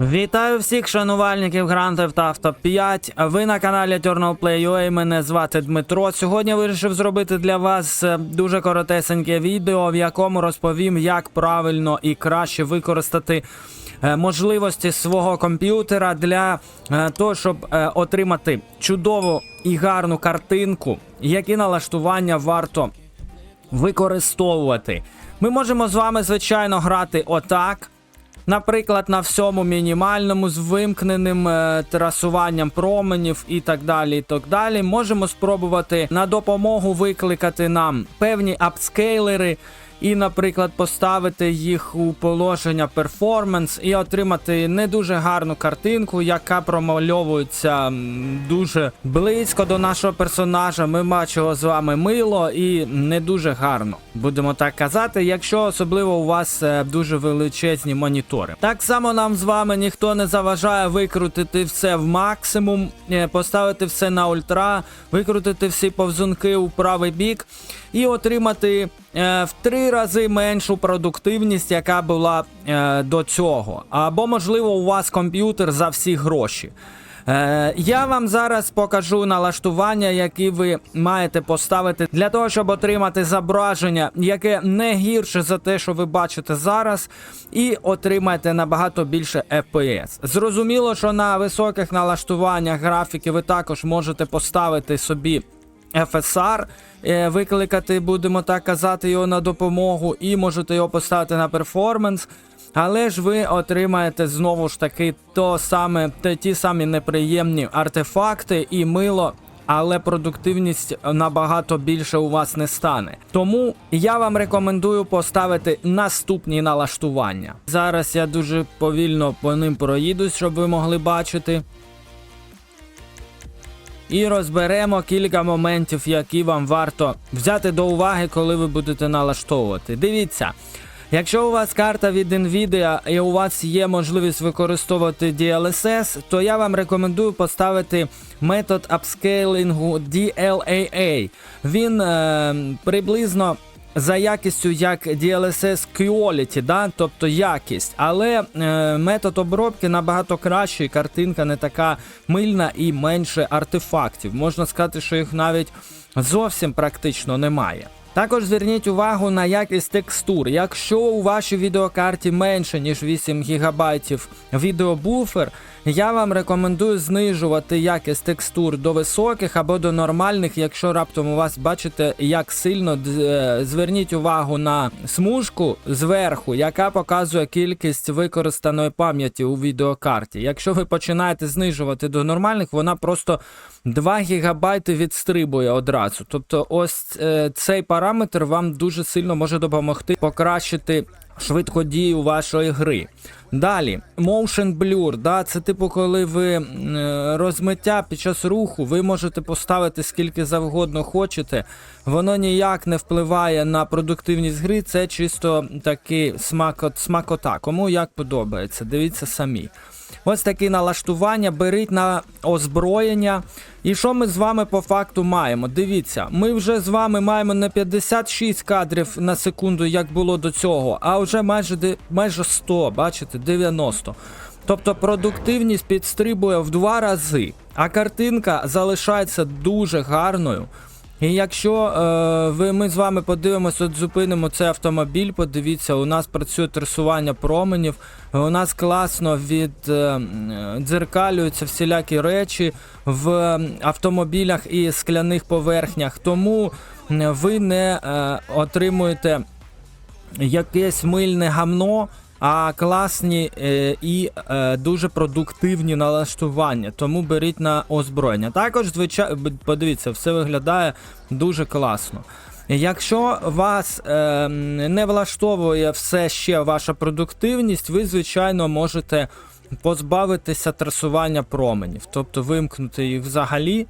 Вітаю всіх шанувальників Grand Theft Auto 5. Ви на каналі Eternal Play UA. Мене звати Дмитро. Сьогодні вирішив зробити для вас е, дуже коротесеньке відео, в якому розповім, як правильно і краще використати е, можливості свого комп'ютера для е, того, щоб отримати чудову і гарну картинку, які налаштування варто використовувати. Ми можемо з вами, звичайно, грати отак. Наприклад, на всьому мінімальному з вимкненим е, трасуванням променів і так далі. і так далі. Можемо спробувати на допомогу викликати нам певні апскейлери і, наприклад, поставити їх у положення перформанс і отримати не дуже гарну картинку, яка промальовується дуже близько до нашого персонажа. Ми бачимо з вами мило і не дуже гарно. Будемо так казати, якщо особливо у вас е, дуже величезні монітори. Так само нам з вами ніхто не заважає викрутити все в максимум, е, поставити все на ультра, викрутити всі повзунки у правий бік і отримати в три рази меншу продуктивність, яка була е, до цього. Або, можливо, у вас комп'ютер за всі гроші. Е, я вам зараз покажу налаштування, які ви маєте поставити для того, щоб отримати зображення, яке не гірше за те, що ви бачите зараз, і отримаєте набагато більше FPS. Зрозуміло, що на високих налаштуваннях графіки ви також можете поставити собі FSR, е, викликати, будемо так казати, його на допомогу, і можете його поставити на перформанс. Але ж ви отримаєте знову ж таки то саме, ті самі неприємні артефакти і мило. Але продуктивність набагато більше у вас не стане. Тому я вам рекомендую поставити наступні налаштування. Зараз я дуже повільно по ним проїдусь, щоб ви могли бачити. І розберемо кілька моментів, які вам варто взяти до уваги, коли ви будете налаштовувати. Дивіться, якщо у вас карта від Nvidia і у вас є можливість використовувати DLSS, то я вам рекомендую поставити метод апскейлингу DLAA. Він е, приблизно за якістю як DLSS Quality, да? тобто якість, але е, метод обробки набагато кращий, картинка не така мильна і менше артефактів. Можна сказати, що їх навіть зовсім практично немає. Також зверніть увагу на якість текстур. Якщо у вашій відеокарті менше ніж 8 ГБ відеобуфер, я вам рекомендую знижувати якість текстур до високих або до нормальних, якщо раптом у вас бачите, як сильно е, зверніть увагу на смужку зверху, яка показує кількість використаної пам'яті у відеокарті. Якщо ви починаєте знижувати до нормальних, вона просто 2 ГБ відстрибує одразу. Тобто, ось е, цей параметр вам дуже сильно може допомогти покращити швидкодію вашої гри. Далі, motion blur, да, це типу, коли ви е, розмиття під час руху, ви можете поставити скільки завгодно хочете. Воно ніяк не впливає на продуктивність гри. Це чисто такий смакота. Кому як подобається, дивіться самі. Ось такі налаштування, беріть на озброєння. І що ми з вами по факту маємо? Дивіться, ми вже з вами маємо не 56 кадрів на секунду, як було до цього, а вже майже, майже 100, бачите, 90. Тобто продуктивність підстрибує в два рази, а картинка залишається дуже гарною. І якщо е, ви, ми з вами подивимося, от зупинимо цей автомобіль, подивіться, у нас працює трасування променів, у нас класно від е, дзеркалюються всілякі речі в автомобілях і скляних поверхнях, тому ви не е, отримуєте якесь мильне гамно, а класні е, і е, дуже продуктивні налаштування. Тому беріть на озброєння. Також, звичайно, подивіться, все виглядає дуже класно. Якщо вас е, не влаштовує все ще ваша продуктивність, ви, звичайно, можете позбавитися трасування променів, тобто вимкнути їх взагалі,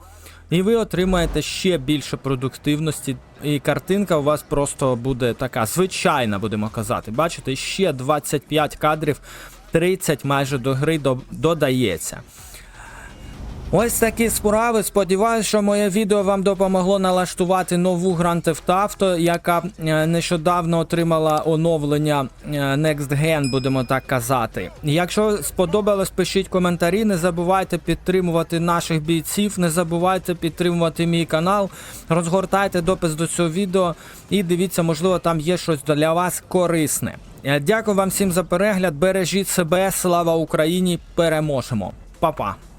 і ви отримаєте ще більше продуктивності, і картинка у вас просто буде така звичайна, будемо казати. Бачите, ще 25 кадрів, 30 майже до гри до- додається. Ось такі справи. Сподіваюсь, що моє відео вам допомогло налаштувати нову Grand Theft Auto, яка е, нещодавно отримала оновлення е, Next Gen, будемо так казати. Якщо сподобалось, пишіть коментарі. Не забувайте підтримувати наших бійців, не забувайте підтримувати мій канал. Розгортайте допис до цього відео і дивіться, можливо, там є щось для вас корисне. Е, Дякую вам всім за перегляд. Бережіть себе, слава Україні! Переможемо! Па-па!